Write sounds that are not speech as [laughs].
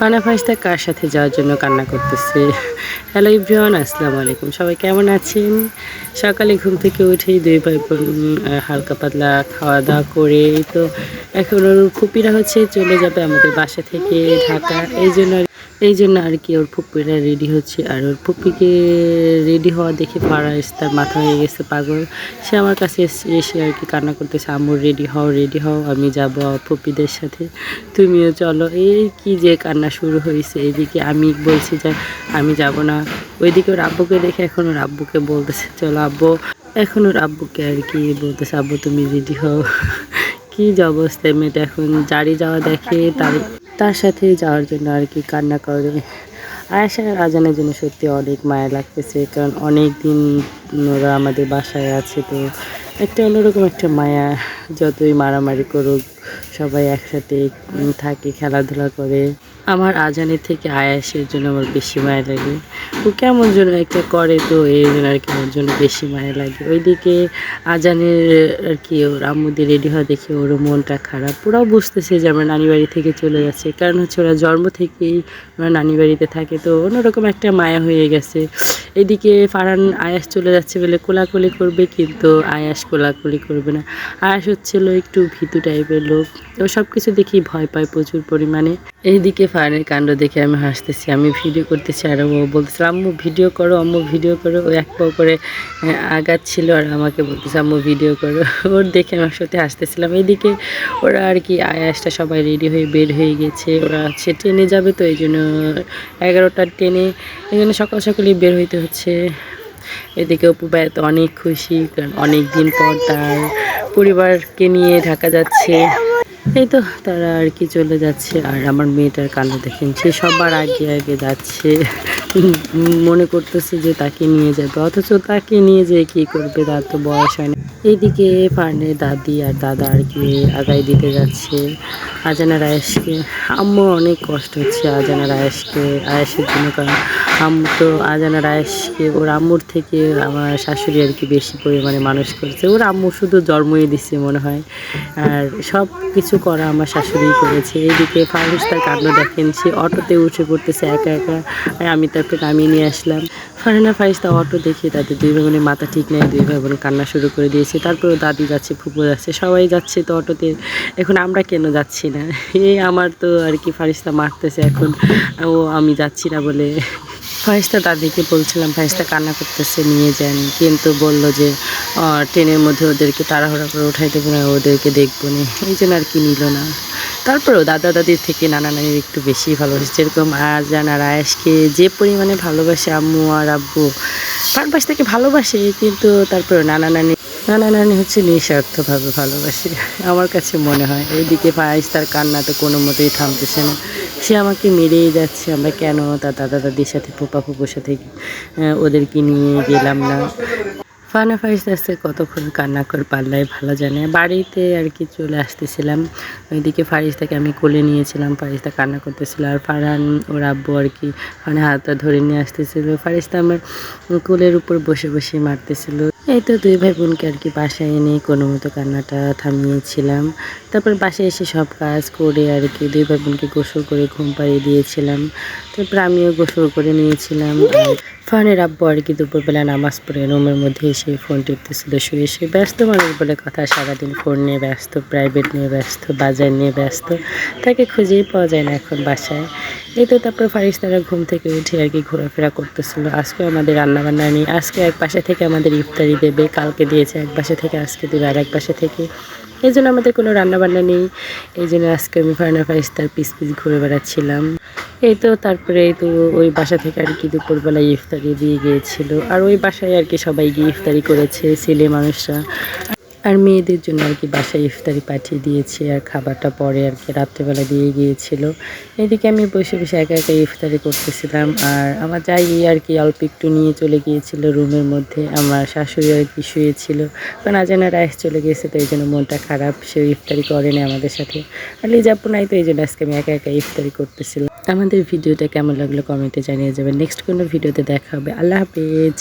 ফানা ফাইস্তা কার সাথে যাওয়ার জন্য কান্না করতেছে? হ্যালো ইব্রিয়ান আসসালামু আলাইকুম। সবাই কেমন আছেন? সকালে ঘুম থেকে উঠেই দুই ভাই হালকা পাতলা খাওয়া দাওয়া করে তো এখন ওর খুপিরা হচ্ছে চলে যাবে আমাদের বাসা থেকে ঢাকা। এই জন্য এই জন্য আর কি ওর ফুপিরা রেডি হচ্ছে। আর ওর ফুপিকে রেডি হওয়া দেখে ফারাইস তার মাথা হয়ে গেছে, পাগল। সে আমার কাছে এসে আর কি কান্না করতেছে আম্মুর রেডি হও রেডি হও, আমি যাব ফুপিদের সাথে। তুমিও চলো। এই কি যে কান্না শুরু হয়েছে। এইদিকে আমি বলছি যে, আমি যাব না। ওইদিকে ওর আব্বুকে দেখে এখন ওর আব্বুকে বলতেছে, চলো আব্বু। এখন ওর আব্বুকে আর কি বলতেছে, আব্বু, তুমি রেডি হও। [laughs] কি যে অবস্থায় মেয়েটা। এখন জারি যাওয়া দেখে তার তার সাথে যাওয়ার জন্য আর কি কান্না করে। আয়াসা আজানের জন্য সত্যি অনেক মায়া লাগতেছে, কারণ অনেক দিন ওরা আমাদের বাসায় আছে, তো একটা অন্যরকম একটা মায়া, যতই মারামারি করুক, সবাই একসাথে থাকে, খেলাধুলা করে। আমার আজানের থেকে আয়াসের জন্য আমার বেশি মায়া লাগে। ও কেমন যেন একটা করে তো এই জন্য আর কি আমার জন্য বেশি মায়া লাগে। ওইদিকে আজানের, আর কি, ওর আম্মুদের রেডি হওয়া দেখে ওর মনটা খারাপ। ওরাও বুঝতেছে যে আমরা নানি বাড়ি থেকে চলে যাচ্ছে। কারণ হচ্ছে ওরা জন্ম থেকেই ওরা নানি বাড়িতে থাকে। তো অন্যরকম একটা মায়া হয়ে গেছে। এদিকে ফারান আয়াস চলে যাচ্ছে বলে কোলাকুলি করবে, কিন্তু আয়াস কোলাকুলি করবে না। আয়াস হচ্ছিল একটু ভীতু টাইপের লোক। তো সব কিছু দেখি ভয় পায় প্রচুর পরিমাণে। এইদিকে ফারানের কাণ্ড দেখে আমি হাসতেছি, আমি ভিডিও করতেছি আর ও বলতেছে, আম্মু ভিডিও করো, আম্মু ভিডিও করো। ও এক পাও করে আগাচ্ছিল আর আমাকে বলতেছে, আম্মু ভিডিও করো। [laughs] ওর দেখে আমার সাথে হাসতেছিলাম। এইদিকে ওরা আর কি আয়াসটা সবাই রেডি হয়ে বের হয়ে গেছে। ওরা হচ্ছে ট্রেনে যাবে তো এই জন্য এগারোটার ট্রেনে এই জন্য সকাল সকালই বের হইতে হচ্ছে। এদিকে অপু তো অনেক খুশি, কারণ অনেক দিন পর তার পরিবারকে নিয়ে ঢাকা যাচ্ছে। এই তো, তারা আর কি চলে যাচ্ছে। আর আমার মেয়েটার কান্না দেখেন, সে সবার আগে আগে যাচ্ছে। মনে করতেছে যে তাকে নিয়ে যাবে, অথচ তাকে নিয়ে যেয়ে কি করবে, তার তো বয়স হয় না। এইদিকে ফার্নের দাদি আর দাদা আর কি আগাই দিতে যাচ্ছে, আজানা রায়েশকে আম্মু অনেক কষ্ট হচ্ছে আজানা রায়েশকে আয়েসের জন্য কারণ আম্মু তো আজানা রায়েশকে ওর আম্মুর থেকে আমার শাশুড়ি আর কি বেশি পরিমাণে মানুষ করেছে। ওর আম্মু শুধু জন্মই দিচ্ছে মনে হয়। আর সব কিছু করা আমার শাশুড়ি করেছে। এইদিকে ফারুস তার কান্ড দেখেন, সে অটোতে উঠে পড়তেছে একা একা। আমি তাকে নামিয়ে নিয়ে আসলাম। ফারহানা ফারিস তা অটো দেখে তাদের দুই ভাই মাথা ঠিক নেই, দুই ভাই বোন কান্না শুরু করে দিয়েছে। তারপরে দাদি যাচ্ছে, ফুপু যাচ্ছে, সবাই যাচ্ছে তো অটোতে। এখন আমরা কেন যাচ্ছি না? এই আমার তো আর কি ফারিস্তা মারতেছে, এখন ও আমি যাচ্ছি না বলে ফারিস্তা দাদিকে বলছিলাম ফারিস্তা কান্না করতেছে, নিয়ে যান। কিন্তু বলল যে ট্রেনের মধ্যে ওদেরকে তাড়াহুড়া করে উঠাই দেবো না, ওদেরকে দেখব না। এই জন্য আর কি নিল না। তারপরেও দাদা দাদির থেকে নানা নানির একটু বেশি ভালোবাসে যেরকম আজান আর আয়েশকে যে পরিমাণে ভালোবাসে আম্মু আর আব্বু পারপাস থেকে ভালোবাসে, কিন্তু তারপরেও নানা নানি নানা নানি হচ্ছে নিঃস্বার্থভাবে ভালোবাসে। আমার কাছে মনে হয়, এইদিকে পায়েস তার কান্না তো কোনো মতেই থামতেছে না। সে আমাকে মেরেই যাচ্ছে, আমরা কেন তার দাদা দাদির সাথে ফুপা ফুপুর সাথে ওদেরকে নিয়ে গেলাম না। ফানা ফাইস আসতে কতক্ষণ কান্না করে পাল্লাই ভালো জানে। বাড়িতে আর কি চলে আসতেছিলাম। ওইদিকে ফারিস্তাকে আমি কোলে নিয়েছিলাম, ফারিস্তা কান্না করতেছিল। আর ফারহান, ওর আব্বু আর কি মানে হাতটা ধরে নিয়ে আসতেছিল। ফারিস্তা আমার কোলের উপর বসে বসে মারতেছিল। এই তো দুই ভাই বোনকে আর কি বাসায় এনে কোনো মতো কান্নাটা থামিয়েছিলাম। তারপর বাসায় এসে সব কাজ করে আর কি দুই ভাই বোনকে গোসল করে ঘুম পাড়িয়ে দিয়েছিলাম। তারপর আমিও গোসল করে নিয়েছিলাম। ফানের আব্বু আর কি দুপুরবেলা নামাজ পড়ে রুমের মধ্যে এসে ফোন টিপতেছিল, শুয়ে শুয়ে ব্যস্ত মানুষ বলে কথা। সারাদিন ফোন নিয়ে ব্যস্ত প্রাইভেট নিয়ে ব্যস্ত, বাজার নিয়ে ব্যস্ত। তাকে খুঁজেই পাওয়া যায় না এখন বাসায়। এই তো তারপর ফারিস তারা ঘুম থেকে উঠে আর কি ঘোরাফেরা করতেছিল। আজকে আমাদের রান্না বান্না নেই। আজকে এক পাশে থেকে আমাদের ইফতারি দেবে, কালকে দিয়েছে এক পাশে থেকে, আজকে দেবে আর এক পাশে থেকে। এই জন্য আমাদের কোনো রান্নাবান্না নেই। এই জন্য আজকে আমি ফারনা ফাইস্তার পিস পিস ঘুরে বেড়াচ্ছিলাম। এই তো তারপরে তো ওই বাসা থেকে আর কি দুপুরবেলায় ইফতারি দিয়ে গিয়েছিল। আর ওই বাসায় আর কি সবাই গিয়ে ইফতারি করেছে ছেলে মানুষরা। আর মেয়েদের জন্য আর কি বাসায় ইফতারি পাঠিয়ে দিয়েছি, আর খাবারটা পরে আর কি রাত্রেবেলা দিয়ে গিয়েছিল। এদিকে আমি বসে বসে একা একা ইফতারি করতেছিলাম, আর আমার যাই আর কি অল্প একটু নিয়ে চলে গিয়েছিল রুমের মধ্যে। আমার শাশুড়ি আর কি শুয়েছিল কারণ আজানা রাইস চলে গিয়েছে তো এই জন্য মনটা খারাপ সে ইফতারি করেনি আমাদের সাথে। আর লিজাপু নাই, তো এই জন্য আজকে আমি একা একা ইফতারি করতেছিলাম। আমাদের ভিডিওটা কেমন লাগল কমেন্টে জানিয়ে যাবেন। নেক্সট কোনো ভিডিওতে দেখা হবে। আল্লাহ হাফেজ।